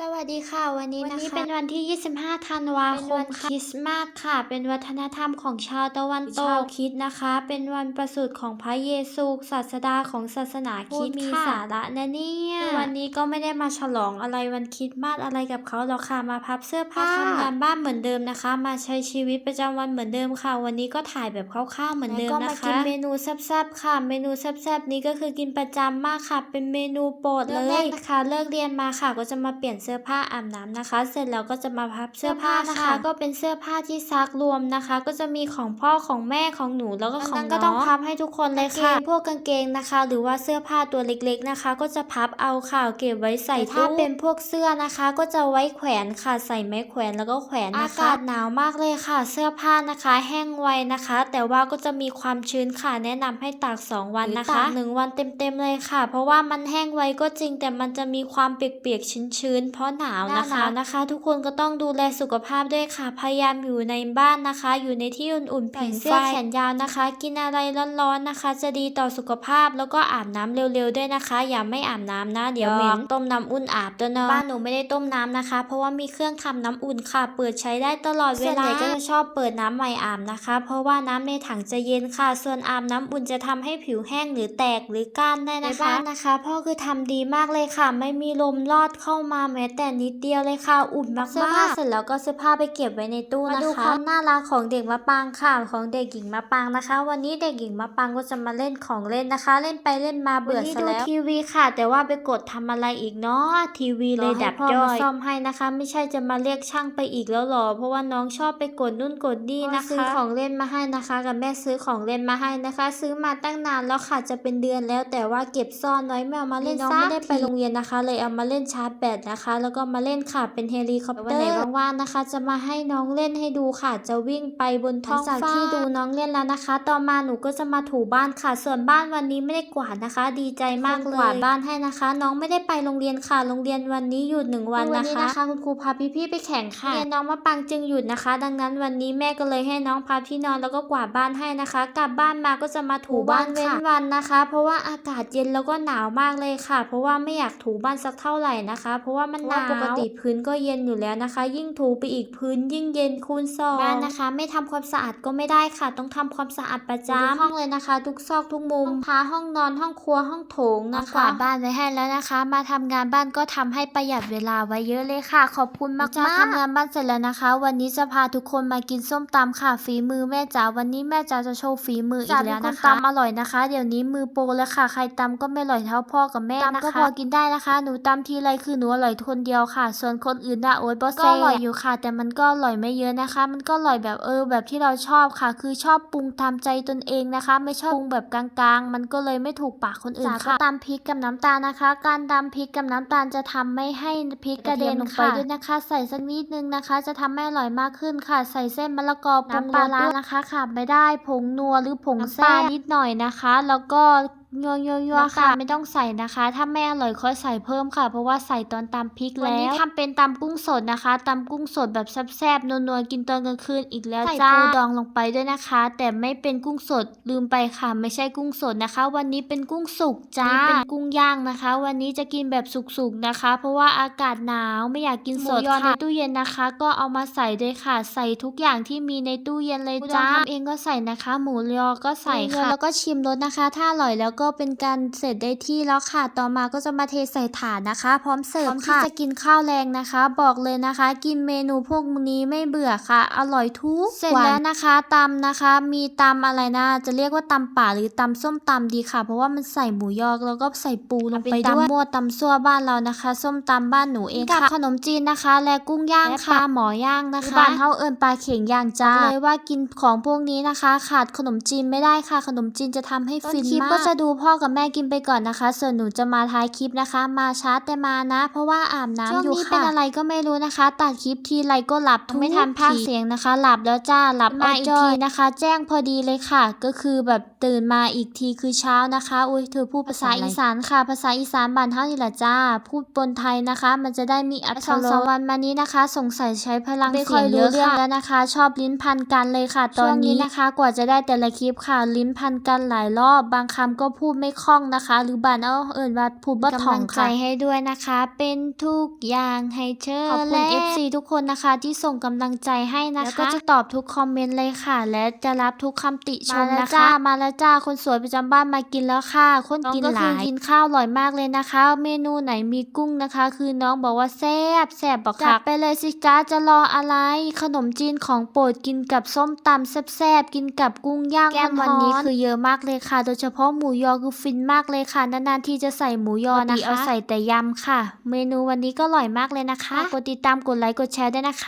สวัสดีค่ะ วันนี้วันนะนี้คะเป็นวันที่ 25 ธันวาเป็นควัมนคริสต์มาสค่ะ เป็นวัฒนธรรมของชาวตะวันตกชาวคริดนะคะ เป็นวันประสูติของพระเยซูศาสดาของศาสนาคริดพูดมีค่ะสาระนะเนี่ยวันนี้ก็ไม่ได้มาฉลองอะไรวันคริสต์มาสอะไรกับเขาหรอกค่ะมาพับเสื้อผ้าทำงานบ้านเหมือนเดิมนะคะ มาใช้ชีวิตประจำวันเหมือนเดิมค่ะ วันนี้ก็ถ่ายแบบคร่าวๆเหมือนเดิมแล้วก็นะมาคะกินเมนูแซ่บๆค่ะ เมนูแซ่บๆนี้ก็คือกินประจำมากค่ะ เป็นเมนูโปรดเลเริ่มแรยกนะคะ เลิกเรียนมาค่ะก็จะมาเปลี่ยนเสื้อผ้าอาบน้ำนะคะ เสร็จแล้วก็จะมาพับเสื้อผ้าเสื้อผ้านะคะค่ะก็เป็นเสื้อผ้าที่ซักรวมนะคะ ก็จะมีของพ่อของแม่ของหนูแล้วก็ของดังนั้นก็ก็ต้ต้อองงพับให้ทุกคนเลยค่ะ พวกกางเกงนะคะ หรือว่าเสื้อผ้าตัวเล็กๆนะคะ ก็จะพับเอาค่ะเก็บไว้ใส่แต่ตู้ถ้าเป็นพวกเสื้อนะคะ ก็จะไว้แขวนค่ะใส่ไม้แขวนแล้วก็แขวนนะอาคะกาศหนาวมากเลยค่ะ เสื้อผ้านะคะ แห้งไวนะคะ แต่ว่าก็จะมีความชื้นค่ะแนะนำให้ตาก 2 วันนะคะหนึ่งวันเต็มๆเลยค่ะ เพราะว่ามันแห้งไวก็จริงแต่มันจะมีความเปียกๆชื้นๆเพราะหนาวหน้านะหนาคะวนะคะ ทุกคนก็ต้องดูแลสุขภาพด้วยค่ะ พยายามอยู่ในบ้านนะคะ อยู่ในที่อุ่นๆใส่ผิงเสื้เสื้ออแขนยาวนะคะ กินอะไรร้อนๆนะคะ จะดีต่อสุขภาพแล้วก็อาบน้ำเร็วๆด้วยนะคะ อย่าไม่อาบน้ำนะ เดี๋ยวเหม็นต้มน้ำอุ่นอาบตัวเนาะบ้านหนูไม่ได้ต้มน้ำนะคะ เพราะว่ามีเครื่องทำน้ำอุ่นค่ะ เปิดใช้ได้ตลอดเวส่วนลาใหญ่ก็ก็จะชอบเปิดน้ำใหม่อาบนะคะ เพราะว่าน้ำในถังจะเย็นค่ะ ส่วนอาบน้ำอุ่นจะทำให้ผิวแห้งหรือแตกหรือก้านได้ในนะคะบ้านนะคะ พ่อคือทำดีมากเลยค่ะ ไม่มีลมลอดเข้ามาแม้แต่นิดเดียวเลยค่ะอุ่นมากๆเสื้อผ้าเสร็จแล้วก็เสื้อผ้าไปเก็บไว้ในตู้มานะดูคะความน่ารักของเด็กมะปางค่ะของเด็กหญิงมะปางนะคะ วันนี้เด็กหญิงมะปางก็จะมาเล่นของเล่นนะคะ เล่นไปเล่นมาเบื่อวันนี้ซะดูแล้วทีวีค่ะ แต่ว่าไปกดทำอะไรอีกเนาะทีวีเลยรอให้ดับพ่อจ้อมายซ่อมให้นะคะ ไม่ใช่จะมาเรียกช่างไปอีกแล้วหรอ เพราะว่าน้องชอบไปกดนู่นกดนี่พ่อนะคะซื้อของเล่นมาให้นะคะ กับแม่ซื้อของเล่นมาให้นะคะ ซื้อมาตั้งนานแล้วค่ะจะเป็นเดือนแล้ว แต่ว่าเก็บซ่อนไว้ไม่เอามาเล่นน้องสัไม่กได้ทีไปโรงเรียนนนะคะ เลยเอามาเล่นชาร์จแบตนะคะแล้วก็มาเล่นค่ะเป็นเฮลิคอปเตอร์วันไหนว่างๆนะคะ จะมาให้น้องเล่นให้ดูค่ะ จะวิ่งไปบนท้องหลังจากฟ้าที่ที่ดูน้องเล่นแล้วนะคะ ต่อมาหนูก็จะมาถูบ้านค่ะ ส่วนบ้านวันนี้ไม่ได้กวาดนะคะ ดีใจมากคนเลยกวาดบ้านให้นะคะ น้องไม่ได้ไปโรงเรียนค่ะ โรงเรียนวันนี้หยุดหนึ่งวันวันนะนี้คะนะคะ คุณครูพาพี่ๆไปแข่งค่ะเรียนน้องมะปังจึงหยุดนะคะ ดังนั้นวันนี้แม่ก็เลยให้น้องพับที่นอนแล้วก็กวาดบ้านให้นะคะ กลับบ้านมาก็จะมาถูบ้านถูบ้านเว้นค่ะวันนะคะ เพราะว่าอากาศเย็นแล้วก็หนาวมากเลยค่ะ เพราะว่าไม่อยากถูบ้านสักเท่าไหร่นะคะ เพราะว่ามันหนาวปกติพื้นก็เย็นอยู่แล้วนะคะ ยิ่งถูไปอีกพื้นยิ่งเย็นคูณสองบ้านนะคะ ไม่ทำความสะอาดก็ไม่ได้ค่ะ ต้องทำความสะอาดประจำห้องเลยนะคะ ทุกซอกทุกมุมห้องพาห้องนอนห้องครัวห้องโถงนะคะกวาดบ้านไว้ให้แล้วนะคะ มาทำงานบ้านก็ทำให้ประหยัดเวลาไว้เยอะเลยค่ะ ขอบคุณมากจ้าๆทำงานบ้านเสร็จแล้วนะคะ วันนี้จะพาทุกคนมากินส้มตำค่ะฝีมือแม่จ๋าวันนี้แม่จ๋าจะโชว์ฝีมืออีกแล้วนะคะตำอร่อยนะคะ เดี๋ยวนี้มือโปรแล้วค่ะ ใครตำก็ไม่อร่อยเท่าพ่อกับแม่นะคะตำก็พอกินได้นะคะ หนูตำทีไรคือหนูอร่อยคนเดียวค่ะ ส่วนคนอื่นนะโอ๊ยบอสก็อร่อยอยู่ค่ะ แต่มันก็อร่อยไม่เยอะนะคะ มันก็อร่อยแบบเออแบบที่เราชอบค่ะ คือชอบปรุงตามใจตนเองนะคะ ไม่ชอบปรุงแบบกลางๆ มันก็เลยไม่ถูกปากคนอื่นค่ะตำพริกกับน้ำตาลนะคะ การตำพริกกับน้ำตาลจะทำไม่ให้พริกกระเด็นลงไปด้วยนะคะ ใส่สักนิดนึงนะคะ จะทำให้อร่อยมากขึ้นค่ะ ใส่เส้นมะละกอปรุงปลาร้านะคะขาดไม่ได้ผงนัวหรือผงแซ่บนิดหน่อยนะคะ แล้วก็ ยัวยัวยัวค่ะ ไม่ต้องใส่นะคะ ถ้าไม่อร่อยค่อยใส่เพิ่มค่ะ เพราะว่าใส่ตอนตำพริกแล้ววันนี้ทำเป็นตำกุ้งสดนะคะตำกุ้งสดแบบแซ่บๆนัวๆกินตอนกลางคืนอีกแล้วใส่จ้าปูดองลงไปด้วยนะคะ แต่ไม่เป็นกุ้งสดลืมไปค่ะ ไม่ใช่กุ้งสดนะคะ วันนี้เป็นกุ้งสุกจ้านี่เป็นกุ้งย่างนะคะ วันนี้จะกินแบบสุกๆนะคะ เพราะว่าอากาศหนาวไม่อยากกินสดหมูยอค่ะในตู้เย็นนะคะ ก็เอามาใส่ด้วยค่ะ ใส่ทุกอย่างที่มีในตู้เย็นเลยจ้าทำเองก็ใส่นะคะ หมูยอก็ใส่ค่ะแล้วก็ชิมรสนะคะ ถ้าอร่อยแล้วก็เป็นการเสร็จได้ที่แล้วค่ะ ต่อมาก็จะมาเทใส่ถาดนะคะ พร้อมเสิร์ฟค่ะจะกินข้าวแรงนะคะ บอกเลยนะคะ กินเมนูพวกนี้ไม่เบื่อค่ะ อร่อยทุกเสร็จแล้วนะคะตำนะคะ มีตำอะไรนะ จะเรียกว่าตำป่าหรือตำส้มตำดีค่ะ เพราะว่ามันใส่หมูยอแล้วก็ใส่ปูลงไปด้วยมั่วตำซั่วบ้านเรานะคะ ส้มตำบ้านหนูเองค่ะขนมจีนนะคะ และกุ้งย่างและค่ะปลาหมอย่างนะคะบ้าบ้านนเฮาเอิญปลาเข่งย่างจ้าเลยว่ากินของพวกนี้นะคะ ขาดขนมจีนไม่ได้ค่ะ ขนมจีนจะทำให้ฟินต้นคลิปมากก็ก็จะดูพ่อกับแม่กินไปก่อนนะคะ ส่วนหนูจะมาท้ายคลิปนะคะ มาช้าแต่มานะ เพราะว่าอาบน้ำช่วงอยู่นี้ค่ะเป็นอะไรก็ไม่รู้นะคะ ตัดคลิปทีไรก็หลับทุกไม่ทันพากย์ทีเสียงนะคะ หลับแล้วจ้าหลับมามาอีอีกกทีทีนะคะ แจ้งพอดีเลยค่ะ ก็คือแบบตื่นมาอีกทีคือเช้านะคะอุ้ยเธอพูดภาษาภาษาอะไรอีสานค่ะ ภาษาอีสานบ้านเฮานี่แหละจ้า พูดบนไทยนะคะ มันจะได้มีอัตสองรสามวันมานี้นะคะ สงสัยใช้พลังไม่เสีค่ยองยรู้เยอะเรื่องค่ะแล้วนะคะ ชอบลิ้นพันกันเลยค่ะ ตอนช่วงนี้นี้นะคะ กว่าจะได้แต่ละคลิปค่ะ ลิ้นพันกันหลายรอบบางคำก็พูดไม่คล่องนะคะ หรือบ้านเอาเอิ่นว่าพูดบ่ถ่องค่ะกำลังใจให้ด้วยนะคะ เป็นทุกอย่างให้เธอขอบคุณและ FC ทุกคนนะคะที่ส่งกำลังใจให้นะคะ แล้วก็จะตอบทุกคอมเมนต์เลยค่ะ และจะรับทุกคำติชมมาแล้วนะคะจ้ามาแล้วจ้าคนสวยประจำบ้านมากินแล้วค่ะคนกินน้องก็หคือลายกินข้าวอร่อยมากเลยนะคะ เมนูไหนมีกุ้งนะคะ คือน้องบอกว่าแซ่บแซ่บบอกจัค่ะดไปเลยสิจ้าจะรออะไร ขนมจีนของโปรดกินกับส้มตำแซ่บๆกินกับกุ้งย่างแก้มวันนี้ฮ้อนคือเยอะมากเลยค่ะ โดยเฉพาะหมูยอคือฟินมากเลยค่ะ นานๆที่จะใส่หมูยอปกตินะคะเอาใส่แต่ยำค่ะ เมนูวันนี้ก็อร่อยมากเลยนะคะ กดติดตามกดไลค์กดแชร์ด้วยนะคะ